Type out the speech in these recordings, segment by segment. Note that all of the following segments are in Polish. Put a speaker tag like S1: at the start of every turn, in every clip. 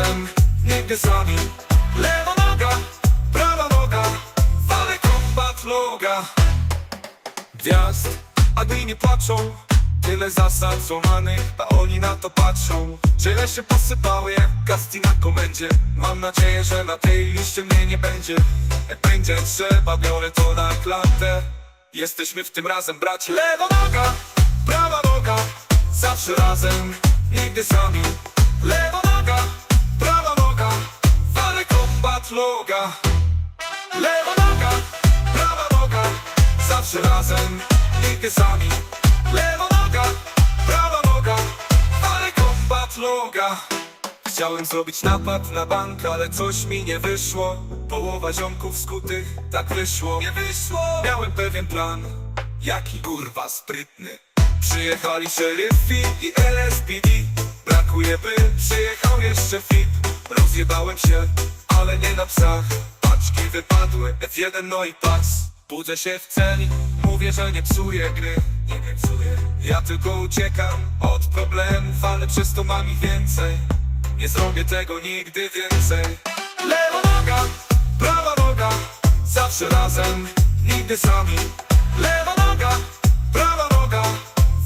S1: razem, nigdy sami Lewa noga, prawa noga Wale kombat loga Gwiazd, a gdy nie płaczą Tyle zasad złamanych, a oni na to patrzą. Tyle się posypały jak gasti na komendzie. Mam nadzieję, że na tej liście mnie nie będzie. Jak będzie trzeba, biorę to na klatę. Jesteśmy w tym razem bracie Lewa noga, prawa noga Zawsze razem, nigdy sami. Lewa noga, kombat loga Lewa noga, prawa noga Zawsze razem, nigdy sami. Lewa noga, prawa noga Ale kombat loga Chciałem zrobić napad na bank, ale coś mi nie wyszło. Połowa ziomków skutych, tak wyszło. Nie wyszło. Miałem pewien plan, jaki kurwa sprytny. Przyjechali szeryfi i LSPD Brakuje by przyjechał jeszcze FIP Rozjebałem się, ale nie na psach. Paczki wypadły, F1 no i pas. Budzę się w celi, mówię, że nie psuję gry. Nie psuję. Ja tylko uciekam od problemów, ale przez to mam ich więcej. Nie zrobię tego nigdy więcej. Lewa noga, prawa noga Zawsze razem, nigdy sami. Lewa noga, prawa noga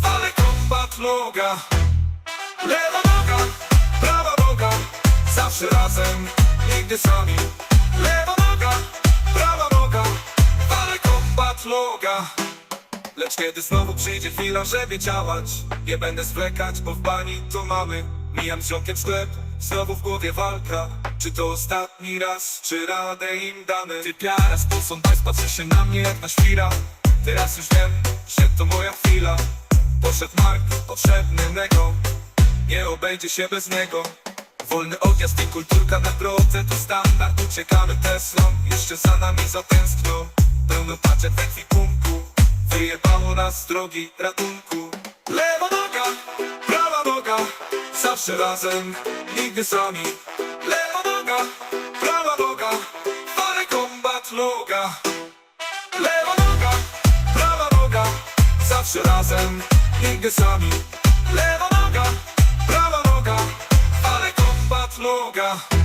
S1: Ale kombat loga Lewa noga, prawa noga Zawsze razem, nigdy sami. Lewa noga, prawa noga Ale kombat loga. Lecz kiedy znowu przyjdzie chwila, żeby działać Nie będę zwlekać, bo w bani to mamy Mijam z ziomkiem sklep, znowu w głowie walka. Czy to ostatni raz, czy radę im damy? Ty piara, sposąd patrzy się na mnie jak na świra. Teraz już wiem, że to moja chwila. Poszedł Mark, potrzebny nego. Nie obejdzie się bez niego Wolny odjazd i kulturka na drodze to standard. Uciekamy Teslą, jeszcze za nami zatęskno Pełno paczek w ekwipunku. Wyjebało nas z drogi ratunku. Lewa noga, prawa noga Zawsze razem, nigdy sami. Lewa noga, prawa noga Ale kombat loga Lewa noga, prawa noga Zawsze razem, nigdy sami. Lewa Luga.